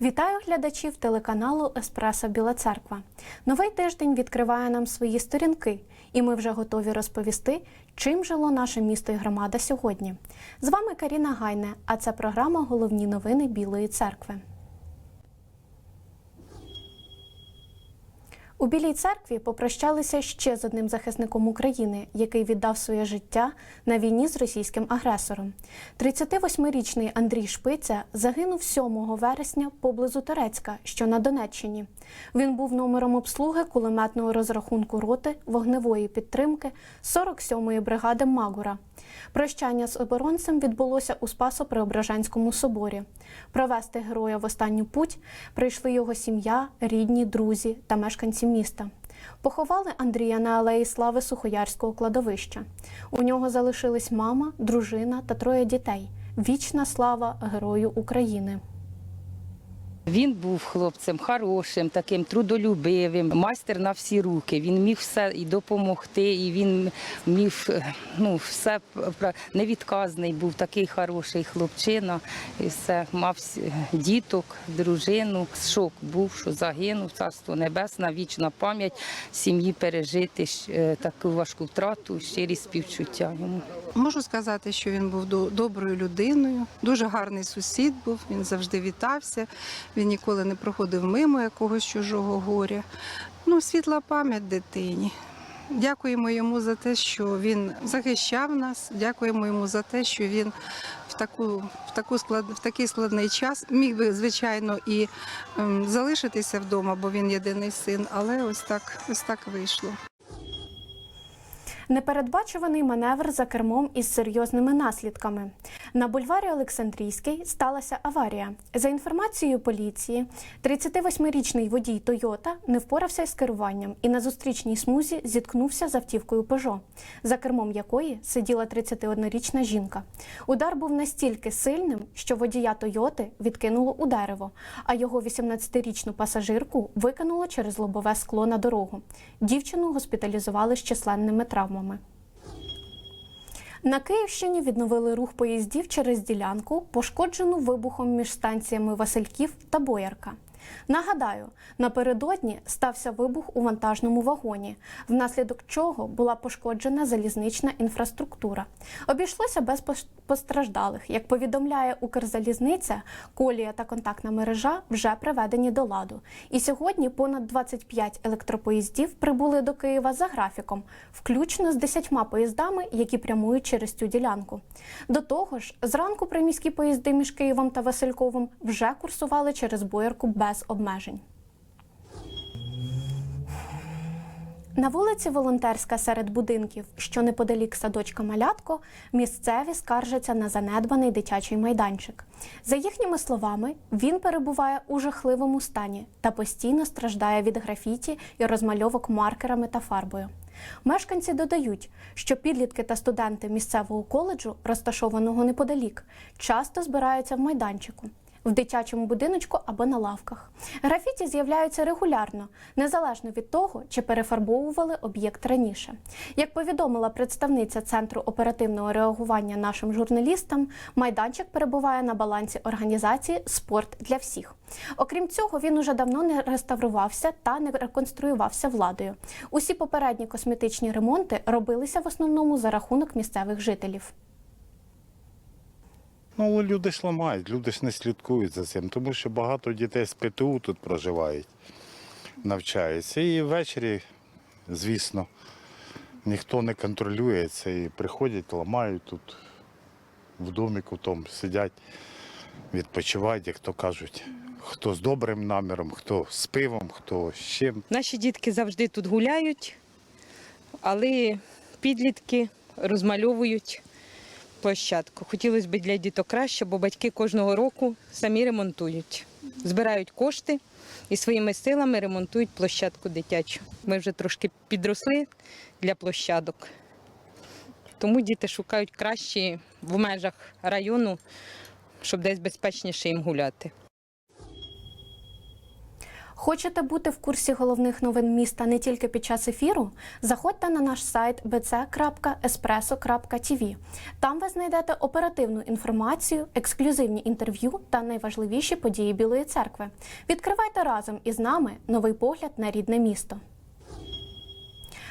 Вітаю глядачів телеканалу Еспресо Біла Церква. Новий тиждень відкриває нам свої сторінки, і ми вже готові розповісти, чим жило наше місто і громада сьогодні. З вами Каріна Гайне, а це програма Головні новини Білої церкви. У Білій церкві попрощалися ще з одним захисником України, який віддав своє життя на війні з російським агресором. 38-річний Андрій Шпиця загинув 7 вересня поблизу Торецька, що на Донеччині. Він був номером обслуги кулеметного розрахунку роти вогневої підтримки 47-ї бригади Магура. Прощання з оборонцем відбулося у Спасо-Преображенському соборі. Провести героя в останню путь прийшли його сім'я, рідні, друзі та мешканці міста. Поховали Андрія на алеї слави Сухоярського кладовища. У нього залишились мама, дружина та троє дітей. Вічна слава Герою України. Він був хлопцем хорошим, таким трудолюбивим, майстер на всі руки. Він міг все і допомогти, і він міг ну, все невідказний, був такий хороший хлопчина. І все, мав діток, дружину. Шок був, що загинув, царство небесне, вічна пам'ять сім'ї пережити е, таку важку втрату, щирі співчуття йому. Можу сказати, що він був до- доброю людиною, дуже гарний сусід був, він завжди вітався, він ніколи не проходив мимо якогось чужого горя. Ну, світла пам'ять дитині. Дякуємо йому за те, що він захищав нас. Дякуємо йому за те, що він в таку, в таку склад, в такий складний час міг би, звичайно, і ем, залишитися вдома, бо він єдиний син, але ось так, ось так вийшло. Непередбачуваний маневр за кермом із серйозними наслідками. На бульварі Олександрійський сталася аварія. За інформацією поліції, 38-річний водій Тойота не впорався з керуванням і на зустрічній смузі зіткнувся з автівкою Пежо, за кермом якої сиділа 31-річна жінка. Удар був настільки сильним, що водія Тойоти відкинуло у дерево, а його 18-річну пасажирку викинуло через лобове скло на дорогу. Дівчину госпіталізували з численними травмами. На Київщині відновили рух поїздів через ділянку, пошкоджену вибухом між станціями Васильків та Боярка. Нагадаю, напередодні стався вибух у вантажному вагоні, внаслідок чого була пошкоджена залізнична інфраструктура. Обійшлося без постраждалих. Як повідомляє Укрзалізниця, колія та контактна мережа вже приведені до ладу. І сьогодні понад 25 електропоїздів прибули до Києва за графіком, включно з 10 поїздами, які прямують через цю ділянку. До того ж, зранку приміські поїзди між Києвом та Васильковим вже курсували через Боярку без обмежень. На вулиці Волонтерська серед будинків, що неподалік садочка Малятко, місцеві скаржаться на занедбаний дитячий майданчик. За їхніми словами, він перебуває у жахливому стані та постійно страждає від графіті і розмальовок маркерами та фарбою. Мешканці додають, що підлітки та студенти місцевого коледжу, розташованого неподалік, часто збираються в майданчику в дитячому будиночку або на лавках. Графіті з'являються регулярно, незалежно від того, чи перефарбовували об'єкт раніше. Як повідомила представниця Центру оперативного реагування нашим журналістам, майданчик перебуває на балансі організації Спорт для всіх. Окрім цього, він уже давно не реставрувався та не реконструювався владою. Усі попередні косметичні ремонти робилися в основному за рахунок місцевих жителів. Ну, люди ж ламають, люди ж не слідкують за цим, тому що багато дітей з ПТУ тут проживають, навчаються. І ввечері, звісно, ніхто не контролює це і приходять, ламають тут в доміку тому сидять, відпочивають, як то кажуть. Хто з добрим наміром, хто з пивом, хто з чим. Наші дітки завжди тут гуляють, але підлітки розмальовують площадку. Хотілося б для діток краще, бо батьки кожного року самі ремонтують. Збирають кошти і своїми силами ремонтують площадку дитячу. Ми вже трошки підросли для площадок. Тому діти шукають кращі в межах району, щоб десь безпечніше їм гуляти. Хочете бути в курсі головних новин міста не тільки під час ефіру? Заходьте на наш сайт bc.espresso.tv. Там ви знайдете оперативну інформацію, ексклюзивні інтерв'ю та найважливіші події Білої церкви. Відкривайте разом із нами новий погляд на рідне місто.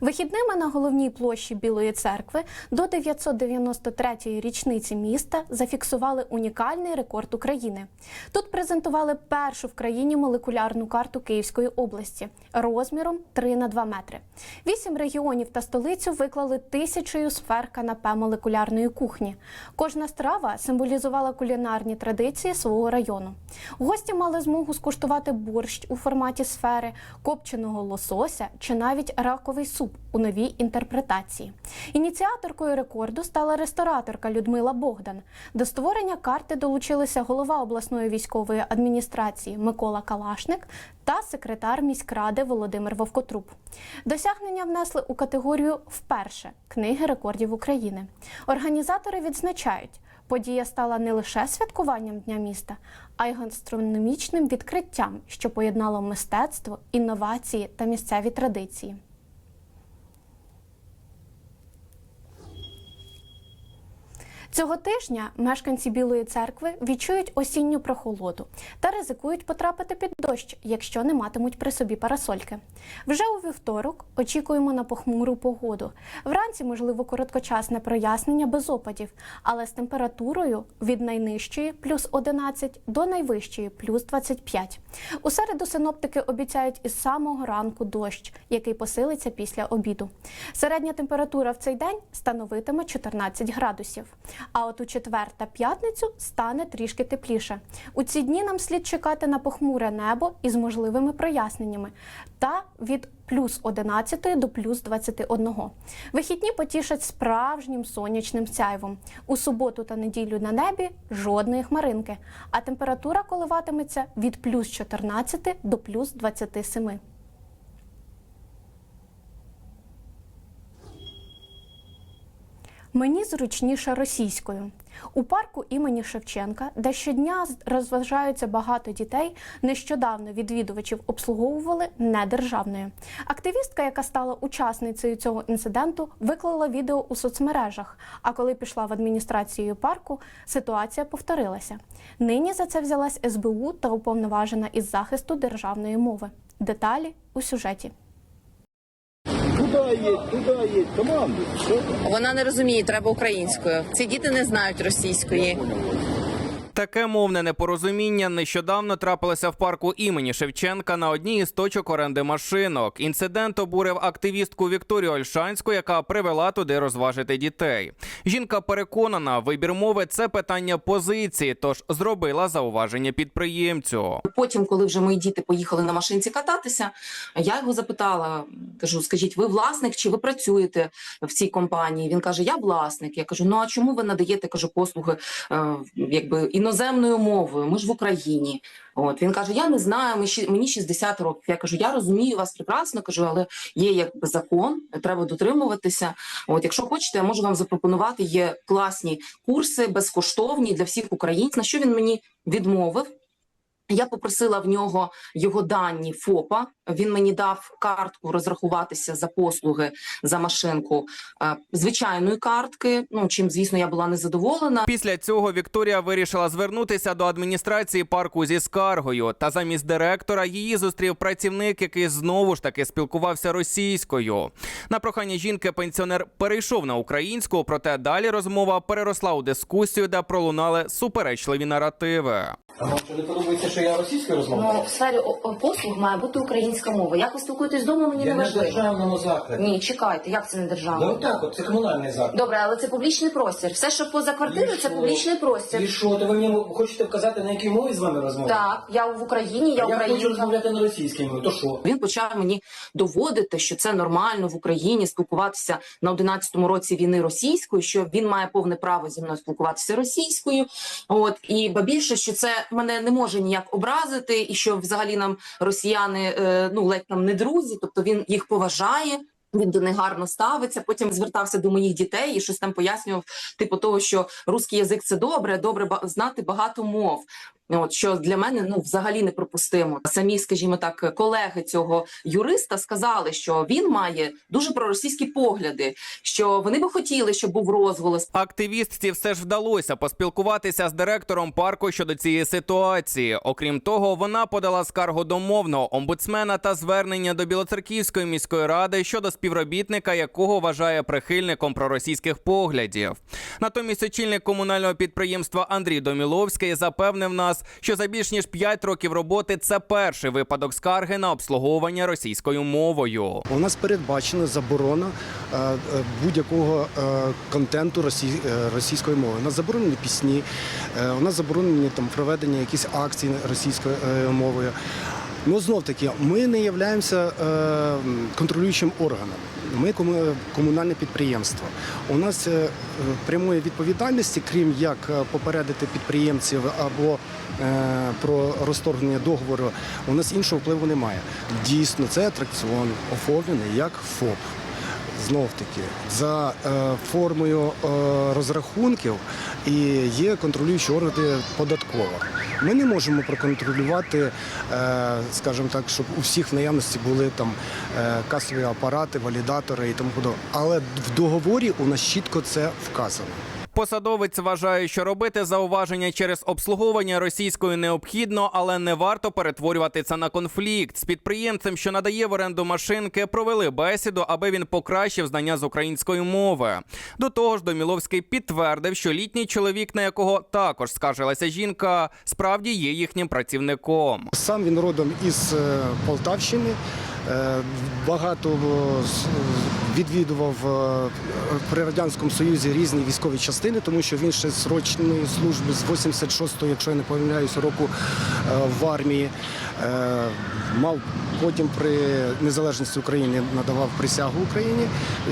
Вихідними на головній площі Білої церкви до 993-ї річниці міста зафіксували унікальний рекорд України. Тут презентували першу в країні молекулярну карту Київської області розміром 3 на 2 метри. Вісім регіонів та столицю виклали тисячею сфер канапе молекулярної кухні. Кожна страва символізувала кулінарні традиції свого району. Гості мали змогу скуштувати борщ у форматі сфери, копченого лосося чи навіть раковий суп у новій інтерпретації. Ініціаторкою рекорду стала рестораторка Людмила Богдан. До створення карти долучилися голова обласної військової адміністрації Микола Калашник та секретар міськради Володимир Вовкотруб. Досягнення внесли у категорію вперше книги рекордів України. Організатори відзначають. Подія стала не лише святкуванням Дня міста, а й гастрономічним відкриттям, що поєднало мистецтво, інновації та місцеві традиції. Цього тижня мешканці Білої церкви відчують осінню прохолоду та ризикують потрапити під дощ, якщо не матимуть при собі парасольки. Вже у вівторок очікуємо на похмуру погоду. Вранці, можливо, короткочасне прояснення без опадів, але з температурою від найнижчої плюс 11 до найвищої плюс 25. У середу синоптики обіцяють із самого ранку дощ, який посилиться після обіду. Середня температура в цей день становитиме 14 градусів. А от у четвер та п'ятницю стане трішки тепліше. У ці дні нам слід чекати на похмуре небо із можливими проясненнями та від плюс 11 до плюс 21. Вихідні потішать справжнім сонячним сяйвом. У суботу та неділю на небі жодної хмаринки, а температура коливатиметься від плюс 14 до плюс 27. Мені зручніше російською. У парку імені Шевченка, де щодня розважаються багато дітей, нещодавно відвідувачів обслуговували недержавною. Активістка, яка стала учасницею цього інциденту, виклала відео у соцмережах. А коли пішла в адміністрацію парку, ситуація повторилася. Нині за це взялась СБУ та уповноважена із захисту державної мови. Деталі у сюжеті. Туда їдь, туди їдь, команду. Все. Вона не розуміє, треба українською. Ці діти не знають російської. Таке мовне непорозуміння нещодавно трапилося в парку імені Шевченка на одній із точок оренди машинок. Інцидент обурив активістку Вікторію Ольшанську, яка привела туди розважити дітей. Жінка переконана, вибір мови це питання позиції, тож зробила зауваження підприємцю. Потім, коли вже мої діти поїхали на машинці кататися, я його запитала: кажу: скажіть, ви власник чи ви працюєте в цій компанії? Він каже: Я власник. Я кажу: ну а чому ви надаєте кажу послуги е, якби іноземною мовою? Ми ж в Україні. От він каже: Я не знаю, мені 60 років. Я кажу, я розумію вас прекрасно. кажу, але є якби закон, треба дотримуватися. От, якщо хочете, я можу вам запропонувати. Є класні курси, безкоштовні для всіх українців. На що він мені відмовив? Я попросила в нього його дані ФОПа. Він мені дав картку розрахуватися за послуги за машинку е, звичайної картки. Ну чим, звісно, я була незадоволена. Після цього Вікторія вирішила звернутися до адміністрації парку зі скаргою. Та замість директора її зустрів працівник, який знову ж таки спілкувався російською. На прохання жінки пенсіонер перейшов на українську, проте далі розмова переросла у дискусію, де пролунали суперечливі наративи. А вам що не подобається, що я російською розмовляю? Ну, в сфері о- о- послуг має бути українська мова. Як ви спілкуєтесь вдома, мені Я не в важливо. державному закладі. Ні, чекайте, як це не Ну державна? так, от це комунальний заклад. Добре, але це публічний простір. Все, що поза квартирою, це публічний простір. І що, то ви мені хочете вказати, на якій мові з вами розмовляти? Так, я в Україні, я Я хочу українка. розмовляти на російській мові, то що? Він почав мені доводити, що це нормально в Україні спілкуватися на 11-му році війни російською, що він має повне право зі мною спілкуватися російською. От і ба більше, що це мене не може ніяк образити, і що взагалі нам росіяни е, ну ледь нам не друзі, тобто він їх поважає. Він до них гарно ставиться. Потім звертався до моїх дітей і щось там пояснював, типу того, що русський язик це добре, добре знати багато мов. От що для мене ну взагалі неприпустимо. Самі, скажімо так, колеги цього юриста сказали, що він має дуже проросійські погляди, що вони би хотіли, щоб був розголос Активістці все ж вдалося поспілкуватися з директором парку щодо цієї ситуації. Окрім того, вона подала скаргу до мовного омбудсмена та звернення до Білоцерківської міської ради щодо співробітника, якого вважає прихильником проросійських поглядів. Натомість очільник комунального підприємства Андрій Доміловський запевнив нас, що за більш ніж 5 років роботи це перший випадок скарги на обслуговування російською мовою. У нас передбачена заборона е, е, будь-якого е, контенту російської мови. У нас заборонені пісні, у нас заборонені там проведення якісь акцій російською мовою. Ну знов таки, ми не являємося контролюючим органом. Ми кому- комунальне підприємство. У нас е, прямої відповідальності, крім як е, попередити підприємців або е, про розторгнення договору, у нас іншого впливу немає. Дійсно, це атракціон оформлений як ФОП. Знов таки, за формою розрахунків і є контролюючі органи податкова. Ми не можемо проконтролювати, е, скажімо так, щоб у всіх в наявності були там е, касові апарати, валідатори і тому подобне. Але в договорі у нас чітко це вказано. Посадовець вважає, що робити зауваження через обслуговування російською необхідно, але не варто перетворювати це на конфлікт. З підприємцем, що надає в оренду машинки, провели бесіду, аби він покращив знання з української мови. До того ж, Доміловський підтвердив, що літній чоловік, на якого також скаржилася жінка, справді є їхнім працівником. Сам він родом із е, Полтавщини. Е, Багато е, відвідував е, при радянському союзі різні військові частини, тому що він ще з срочної служби з 86-го, якщо я не помиляюся, року в армії. Мав потім при незалежності України надавав присягу Україні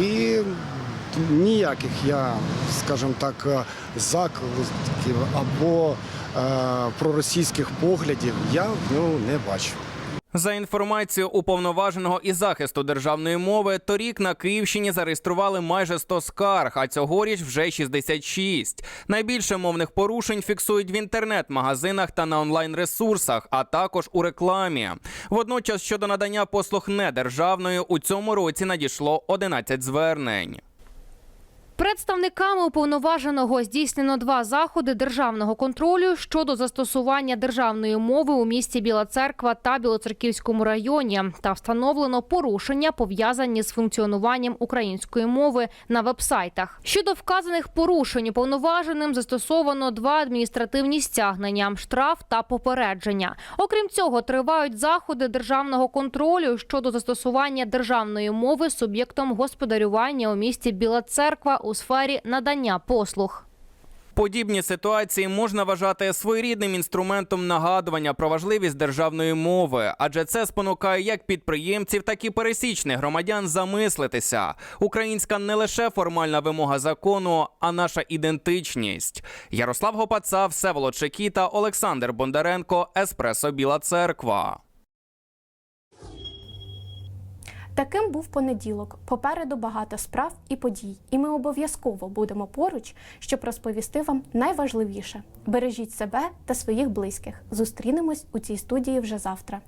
і ніяких я, скажімо так, закликів або проросійських поглядів я в нього не бачу. За інформацією уповноваженого із захисту державної мови, торік на Київщині зареєстрували майже 100 скарг, а цьогоріч вже 66. Найбільше мовних порушень фіксують в інтернет-магазинах та на онлайн-ресурсах, а також у рекламі. Водночас щодо надання послуг недержавної у цьому році надійшло 11 звернень. Представниками уповноваженого здійснено два заходи державного контролю щодо застосування державної мови у місті Біла Церква та Білоцерківському районі та встановлено порушення пов'язані з функціонуванням української мови на вебсайтах. Щодо вказаних порушень уповноваженим застосовано два адміністративні стягнення, штраф та попередження. Окрім цього, тривають заходи державного контролю щодо застосування державної мови суб'єктом господарювання у місті Біла Церква у сфері надання послуг. Подібні ситуації можна вважати своєрідним інструментом нагадування про важливість державної мови, адже це спонукає як підприємців, так і пересічних громадян замислитися. Українська не лише формальна вимога закону, а наша ідентичність. Ярослав Гопаца, Всеволод Чекіта, Олександр Бондаренко, Еспресо Біла Церква. Таким був понеділок. Попереду багато справ і подій, і ми обов'язково будемо поруч, щоб розповісти вам найважливіше. Бережіть себе та своїх близьких. Зустрінемось у цій студії вже завтра.